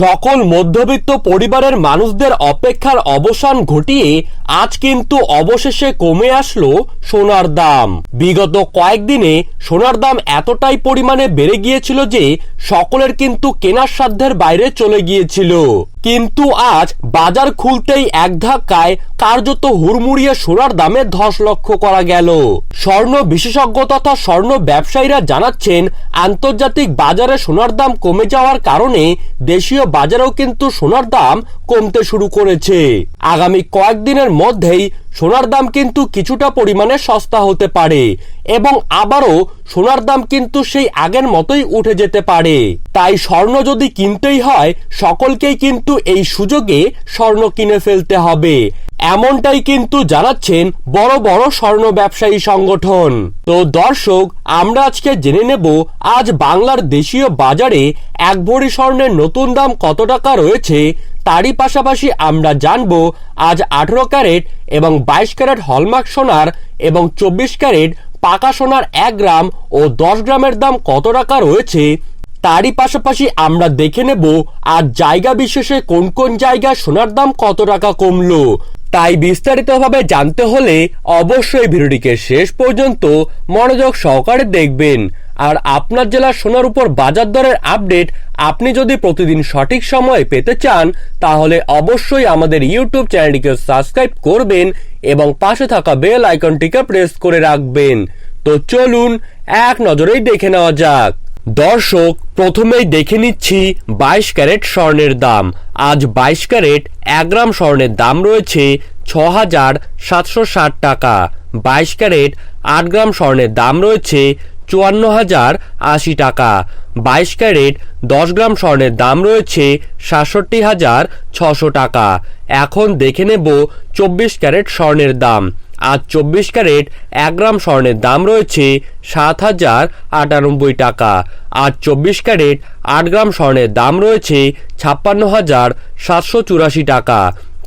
সকল মধ্যবিত্ত পরিবারের মানুষদের অপেক্ষার অবসান ঘটিয়ে আজ কিন্তু অবশেষে কমে আসলো সোনার দাম। বিগত কয়েকদিনে সোনার দাম এতটাই পরিমাণে বেড়ে গিয়েছিল যে সকলের কিন্তু কেনার সাধ্যের বাইরে চলে গিয়েছিল। কিন্তু আজ বাজার খুলতেই এক ধাক্কায় কার্যত হুড়মুড়িয়ে সোনার দামে ধস লক্ষ্য করা গেল। স্বর্ণ বিশেষজ্ঞ তথা স্বর্ণ ব্যবসায়ীরা জানাচ্ছেন, আন্তর্জাতিক বাজারে সোনার দাম কমে যাওয়ার কারণে দেশীয় বাজারেও কিন্তু সোনার দাম কমতে শুরু করেছে। আগামী কয়েকদিনের মধ্যেই সোনার দাম কিন্তু কিছুটা পরিমাণে সস্তা হতে পারে এবং আবারও সোনার দাম কিন্তু সেই আগের মতোই উঠে যেতে পারে। তাই স্বর্ণ যদি কিনতেই হয়, সকলকেই কিন্তু এই সুযোগে স্বর্ণ কিনে ফেলতে হবে। এমনটাই কিন্তু জানাচ্ছেন বড় বড় স্বর্ণ ব্যবসায়ী সংগঠন। তো দর্শক, আমরা আজকে জেনে নেব, আজ বাংলার দেশীয় বাজারে এক ভরি স্বর্ণের নতুন দাম কত টাকা রয়েছে, তারই পাশাপাশি আমরা জানব, আজ আঠেরো ক্যারেট এবং বাইশ ক্যারেট হলমার্ক সোনার এবং চব্বিশ ক্যারেট পাকা সোনার এক গ্রাম ও দশ গ্রামের দাম কত টাকা রয়েছে তারই পাশাপাশি আমরা দেখে নেব আর জায়গা বিশেষে কোন কোন জায়গায় সোনার দাম কত টাকা কমলো। তাই বিস্তারিতভাবে জানতে হলে অবশ্যই ভিডিওটিকে শেষ পর্যন্ত মনোযোগ সহকারে দেখবেন। আর আপনার জেলার সোনার উপর বাজার দরের আপডেট আপনি যদি প্রতিদিন সঠিক সময়ে পেতে চান, তাহলে অবশ্যই আমাদের ইউটিউব চ্যানেলটিকে সাবস্ক্রাইব করবেন এবং পাশে থাকা বেল আইকনটিকে প্রেস করে রাখবেন। তো চলুন, এক নজরেই দেখে নেওয়া যাক। দর্শক, প্রথমেই দেখে নিচ্ছি বাইশ ক্যারেট স্বর্ণের দাম। আজ বাইশ ক্যারেট এক গ্রাম স্বর্ণের দাম রয়েছে ছ হাজার সাতশো ষাট টাকা। বাইশ ক্যারেট আট গ্রাম স্বর্ণের দাম রয়েছে চুয়ান্ন হাজার আশি টাকা। বাইশ ক্যারেট দশ গ্রাম স্বর্ণের দাম রয়েছে সাতষট্টি হাজার ছশো টাকা। এখন দেখে নেব চব্বিশ ক্যারেট স্বর্ণের দাম। আজ চব্বিশ ক্যারেট এক গ্রাম স্বর্ণের দাম রয়েছে সাত হাজার আটানব্বই টাকা। আর চব্বিশ ক্যারেট আট গ্রাম স্বর্ণের দাম রয়েছে ছাপ্পান্ন হাজার সাতশো চুরাশি টাকা।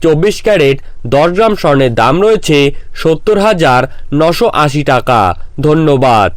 চব্বিশ ক্যারেট দশ গ্রাম স্বর্ণের দাম রয়েছে সত্তর হাজার নশো আশি টাকা। ধন্যবাদ।